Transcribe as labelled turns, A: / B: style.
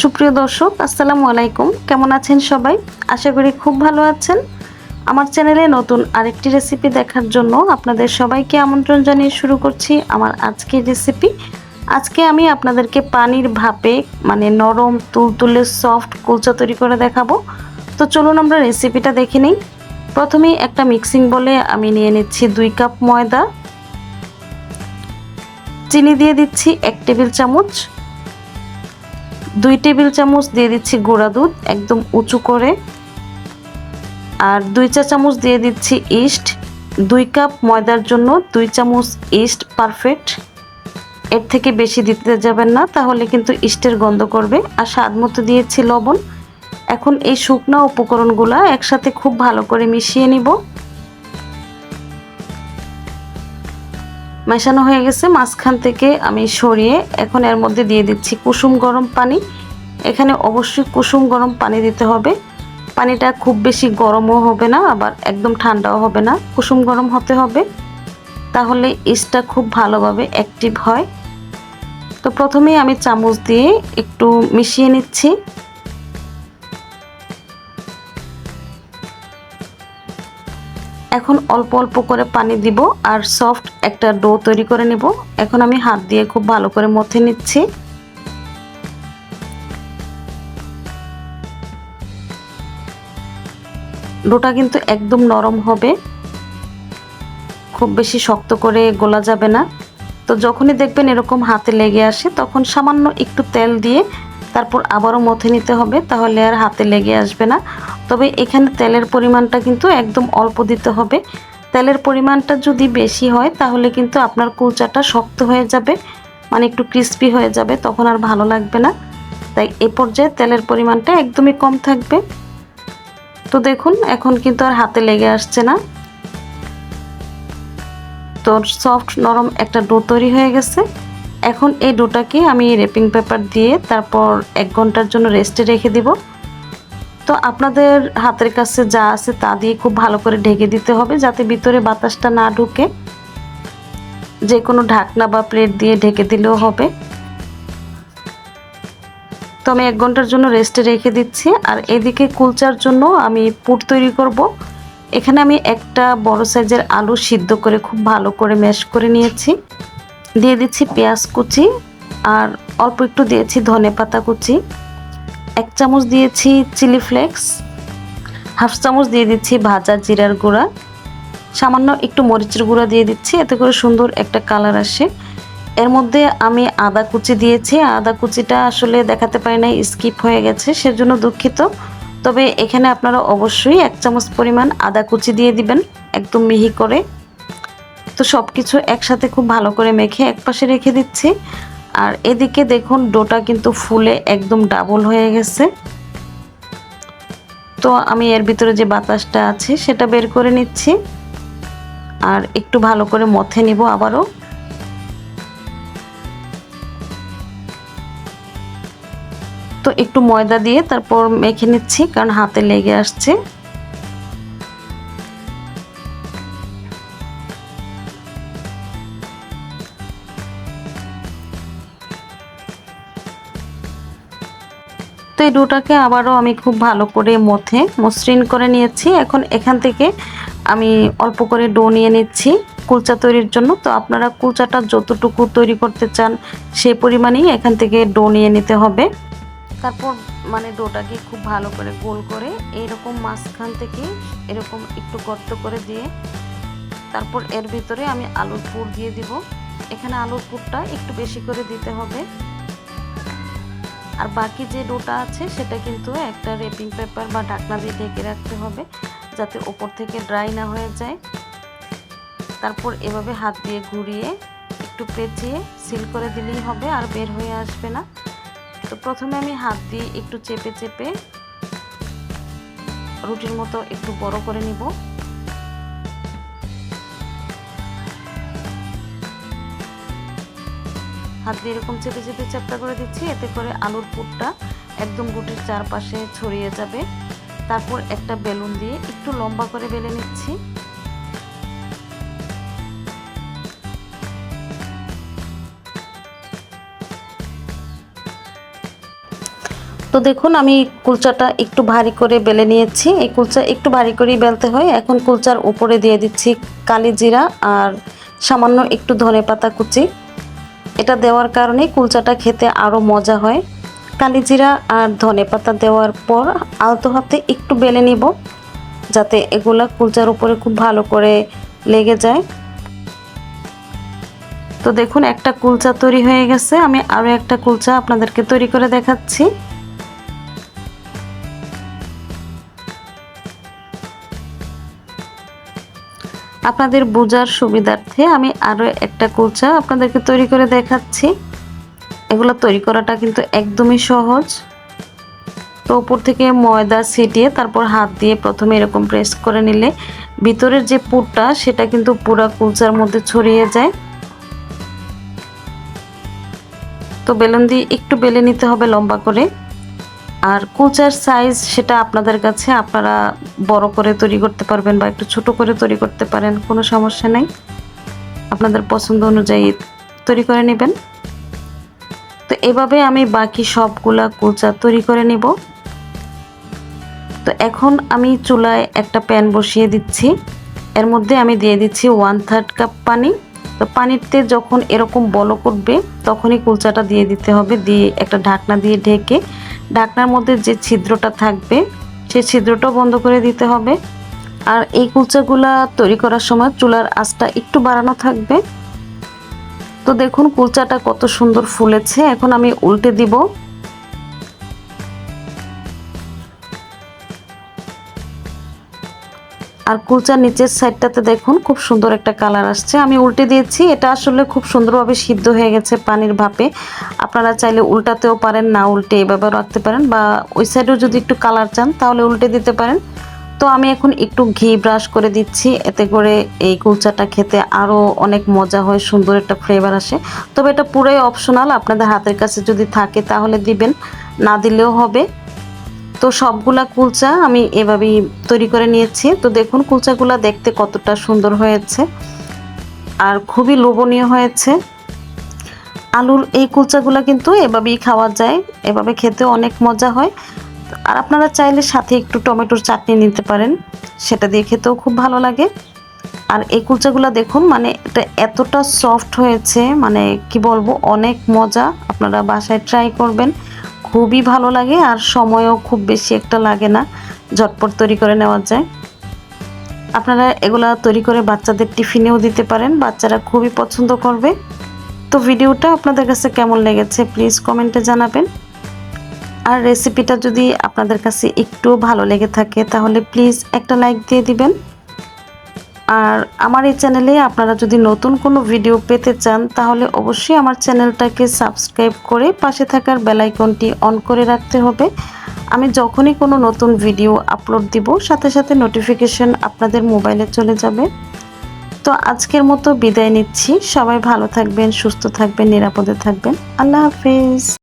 A: সুপ্রিয় দর্শক, আসসালামু আলাইকুম। কেমন আছেন সবাই? আশা করি খুব ভালো আছেন। আমার চ্যানেলে নতুন আরেকটি রেসিপি দেখার জন্য আপনাদের সবাইকে আমন্ত্রণ জানিয়ে শুরু করছি আমার আজকের রেসিপি আজকে আমি আপনাদেরকে পানির ভাপে মানে নরম তুলতুলে সফট কুলচা তৈরি করে দেখাবো। তো চলুন আমরা রেসিপিটা দেখে নিই। প্রথমেই একটা মিক্সিং বলে আমি নিয়ে নিচ্ছি দুই কাপ ময়দা। চিনি দিয়ে দিচ্ছি এক টেবিল চামচ। দুই টেবিল চামচ দিয়ে দিচ্ছি গুঁড়া দুধ, একদম উঁচু করে। আর দুই চা চামচ দিয়ে দিচ্ছি ইস্ট। দুই কাপ ময়দার জন্য দুই চামচ ইস্ট পারফেক্ট। এর থেকে বেশি দিতে যাবেন না, তাহলে কিন্তু ইস্টের গন্ধ করবে। আর স্বাদ মতো দিয়েছি লবণ। এখন এই শুকনা উপকরণগুলো একসাথে খুব ভালো করে মিশিয়ে নিব। মেশানো হয়ে গেছে, মাঝখান থেকে আমি সরিয়ে এখন এর মধ্যে দিয়ে দিচ্ছি কুসুম গরম পানি। এখানে অবশ্যই কুসুম গরম পানি দিতে হবে। পানিটা খুব বেশি গরমও হবে না, আবার একদম ঠান্ডাও হবে না। কুসুম গরম হতে হবে। তাহলে ইস্টটা খুব ভালোভাবে অ্যাক্টিভ হয়। তো প্রথমেই আমি চামচ দিয়ে একটু মিশিয়ে নিচ্ছি। এখন অল্প অল্প করে পানি দিব আর সফট একটা ডো তৈরি করে নেব। এখন আমি হাত দিয়ে খুব ভালো করে মথে নিচ্ছি। ডোটা কিন্তু একদম নরম হবে। খুব বেশি শক্ত করে গোলা যাবে না। তো যখনই দেখবেন এরকম হাতে লেগে আসে, তখন সামান্য একটু তেল দিয়ে তারপর আবারও মথে নিতে হবে, তাহলে আর হাতে লেগে আসবে না। তবে এখানে তেলের পরিমাণটা কিন্তু একদম অল্প দিতে হবে। তেলের পরিমাণটা যদি বেশি হয়, তাহলে কিন্তু আপনার কুলচাটা শক্ত হয়ে যাবে মানে একটু ক্রিস্পি হয়ে যাবে, তখন আর ভালো লাগবে না। তাই এ পর্যায়ে তেলের পরিমাণটা একদমই কম থাকবে। তো দেখুন, এখন কিন্তু আর হাতে লেগে আসছে না। তো সফট নরম একটা ডো তৈরি হয়ে গেছে। এখন এই ডোটাকে আমি রেপিং পেপার দিয়ে তারপর এক ঘণ্টার জন্য রেস্টে রেখে দিব। তো আপনাদের হাতের কাছে যা আছে তা দিয়ে খুব ভালো করে ঢেকে দিতে হবে যাতে ভিতরে বাতাসটা না ঢুকে। যে কোনো ঢাকনা বা প্লেট দিয়ে ঢেকে দিলেও হবে। তো আমি এক ঘণ্টার জন্য রেস্টে রেখে দিচ্ছি আর এদিকে কুলচার জন্য আমি পুর তৈরি করব। এখানে আমি একটা বড় সাইজের আলু সিদ্ধ করে খুব ভালো করে ম্যাশ করে নিয়েছি। দিয়ে দিচ্ছি পেঁয়াজ কুচি আর অল্প একটু দিয়েছি ধনে পাতা কুচি। এক চামচ দিয়েছি চিলি ফ্লেক্স। হাফ চামচ দিয়ে দিচ্ছি ভাজা জিরার গুঁড়া। সামান্য একটু মরিচের গুঁড়া দিয়ে দিচ্ছি, এতে করে সুন্দর একটা কালার আসে। এর মধ্যে আমি আদা কুচি দিয়েছি। আদা কুচিটা আসলে দেখাতে পারি নাই, স্কিপ হয়ে গেছে, সেজন্য দুঃখিত। তবে এখানে আপনারা অবশ্যই এক চামচ পরিমাণ আদা কুচি দিয়ে দিবেন, একদম মিহি করে। তো সব কিছু একসাথে খুব ভালো করে মেখে একপাশে রেখে দিচ্ছি। আর এদিকে দেখুন, ডোটা কিন্তু ফুলে একদম ডাবল হয়ে গেছে। তো আমি এর ভিতরে যে বাতাসটা আছে, সেটা বের করে নিচ্ছি। আর একটু ভালো করে মথে নিব আবারও। তো একটু ময়দা দিয়ে তারপর মেখে নিচ্ছি, কারণ হাতে লেগে আসছে। তো এই ডোটাকে আবারও আমি খুব ভালো করে মথে মসৃণ করে নিয়েছি। এখন এখান থেকে আমি অল্প করে ডো নিয়ে নিচ্ছি কুলচা তৈরির জন্য। তো আপনারা কুলচাটা যতটুকু তৈরি করতে চান সেই পরিমাণেই এখান থেকে ডো নিয়ে নিতে হবে। তারপর মানে ডোটাকে খুব ভালো করে গোল করে এইরকম মাঝখান থেকে এরকম একটু গর্ত করে দিয়ে তারপর এর ভিতরে আমি আলুর পুর দিয়ে দিব। এখানে আলুর পুরটা একটু বেশি করে দিতে হবে। আর বাকি যে ডোটা আছে, সেটা কিন্তু একটা রেপিং পেপার বা ঢাকনা দিয়ে ঢেকে রাখতে হবে, যাতে ওপর থেকে ড্রাই না হয়ে যায়। তারপর এভাবে হাত দিয়ে ঘুরিয়ে, একটু পেঁচিয়ে সিল করে দিলেই হবে, আর বের হয়ে আসবে না। তো প্রথমে আমি হাত দিয়ে একটু চেপে চেপে রুটির মতো একটু বড় করে নিব। হাত দিয়ে এরকম চেপে চেপে চ্যাপটা করে দিচ্ছি, এতে করে আলুর পুরটা একদম গুটির চারপাশে ছড়িয়ে যাবে। তারপর একটা বেলুন দিয়ে একটু লম্বা করে বেলে নিচ্ছি। তো দেখুন, আমি কুলচাটা একটু ভারী করে বেলে নিয়েছি। এই কুলচা একটু ভারী করেই বেলতে হয়। এখন কুলচার উপরে দিয়ে দিচ্ছি কালি জিরা আর সামান্য একটু ধনে পাতা কুচি। এটা দেওয়ার কারণে কুলচাটা খেতে আরও মজা হয়। কালিজিরা আর ধনে পাতা দেওয়ার পর আলতো হাতে একটু বেলে নিব, যাতে এগুলা কুলচার উপরে খুব ভালো করে লেগে যায়। তো দেখুন, একটা কুলচা তৈরি হয়ে গেছে। আমি আরও একটা কুলচা আপনাদেরকে তৈরি করে দেখাচ্ছি। আপনাদের বোঝার সুবিধার্থে আমি আরও একটা কুলচা আপনাদেরকে তৈরি করে দেখাচ্ছি। এগুলো তৈরি করাটা কিন্তু একদমই সহজ। তো উপর থেকে ময়দা ছিটিয়ে তারপর হাত দিয়ে প্রথমে এরকম প্রেস করে নিলে ভিতরের যে পুরটা সেটা কিন্তু পুরা কুলচার মধ্যে ছড়িয়ে যায়। তো বেলুন দিয়ে একটু বেলে নিতে হবে লম্বা করে। আর কুলচার সাইজ সেটা আপনাদের কাছে আপনারা বড় করে তৈরি করতে পারবেন বা একটু ছোট করে তৈরি করতে পারেন, কোনো সমস্যা নেই। আপনাদের পছন্দ অনুযায়ী তৈরি করে নেবেন। তো এভাবে আমি বাকি সবগুলা কুলচা তৈরি করে নেব। তো এখন আমি চুলায় একটা প্যান বসিয়ে দিচ্ছি। এর মধ্যে আমি দিয়ে দিচ্ছি ওয়ান থার্ড কাপ পানি। তো পানিতে যখন এরকম বলক উঠবে, তখনই কুলচাটা দিয়ে দিতে হবে। দিয়ে একটা ঢাকনা দিয়ে ঢেকে ঢাকনার মধ্যে যে ছিদ্রটা থাকবে, সেই ছিদ্রটাও বন্ধ করে দিতে হবে। আর এই কুলচাগুলা তৈরি করার সময় চুলার আঁচটা একটু বাড়ানো থাকবে। তো দেখুন কুলচাটা কত সুন্দর ফুলেছে। এখন আমি উল্টে দিব। আর কুলচার নিচের সাইডটাতে দেখুন, খুব সুন্দর একটা কালার আসছে। আমি উল্টে দিয়েছি, এটা আসলে খুব সুন্দরভাবে সিদ্ধ হয়ে গেছে পানির ভাপে। আপনারা চাইলে উল্টাতেও পারেন, না উল্টে এভাবে রাখতে পারেন বা ওই সাইডেও যদি একটু কালার চান, তাহলে উল্টে দিতে পারেন। তো আমি এখন একটু ঘি ব্রাশ করে দিচ্ছি, এতে করে এই কুলচাটা খেতে আরও অনেক মজা হয়, সুন্দর একটা ফ্লেভার আসে। তবে এটা পুরোই অপশনাল আপনাদের হাতের কাছে যদি থাকে তাহলে দিবেন, না দিলেও হবে। তো সবগুলা কুলচা আমি এভাবেই তৈরি করে নিয়েছি। তো দেখুন কুলচাগুলা দেখতে কতটা সুন্দর হয়েছে আর খুবই লোভনীয় হয়েছে। আলুর এই কুলচাগুলা কিন্তু এভাবেই খাওয়া যায়, এভাবে খেতে অনেক মজা হয়। আর আপনারা চাইলে সাথে একটু টমেটোর চাটনি নিতে পারেন, সেটা দিয়ে খেতেও খুব ভালো লাগে। আর এই কুলচাগুলা দেখুন মানে এটা এতটা সফট হয়েছে মানে কি বলব, অনেক মজা। আপনারা বাসায় ট্রাই করবেন। খুবই ভালো লাগে আর সময়ও খুব বেশি একটা লাগে না। ঝটপট তৈরি করে নেওয়া যায়। আপনারা এগুলা তৈরি করে বাচ্চাদের টিফিনেও দিতে পারেন, বাচ্চারা খুবই পছন্দ করবে। তো ভিডিওটা আপনাদের কাছে কেমন লেগেছে প্লিজ কমেন্টে জানাবেন। আর রেসিপিটা যদি আপনাদের কাছে একটু ভালো লেগে থাকে তাহলে প্লিজ একটা লাইক দিয়ে দিবেন। আর আমার এই চ্যানেলে আপনারা যদি নতুন কোনো ভিডিও পেতে চান, তাহলে অবশ্যই আমার চ্যানেলটাকে সাবস্ক্রাইব করে পাশে থাকার বেলাইকনটি অন করে রাখতে হবে। আমি যখনই কোনো নতুন ভিডিও আপলোড দিব, সাথে সাথে নোটিফিকেশন আপনাদের মোবাইলে চলে যাবে। তো আজকের মতো বিদায় নিচ্ছি। সবাই ভালো থাকবেন, সুস্থ থাকবেন, নিরাপদে থাকবেন। আল্লাহ হাফিজ।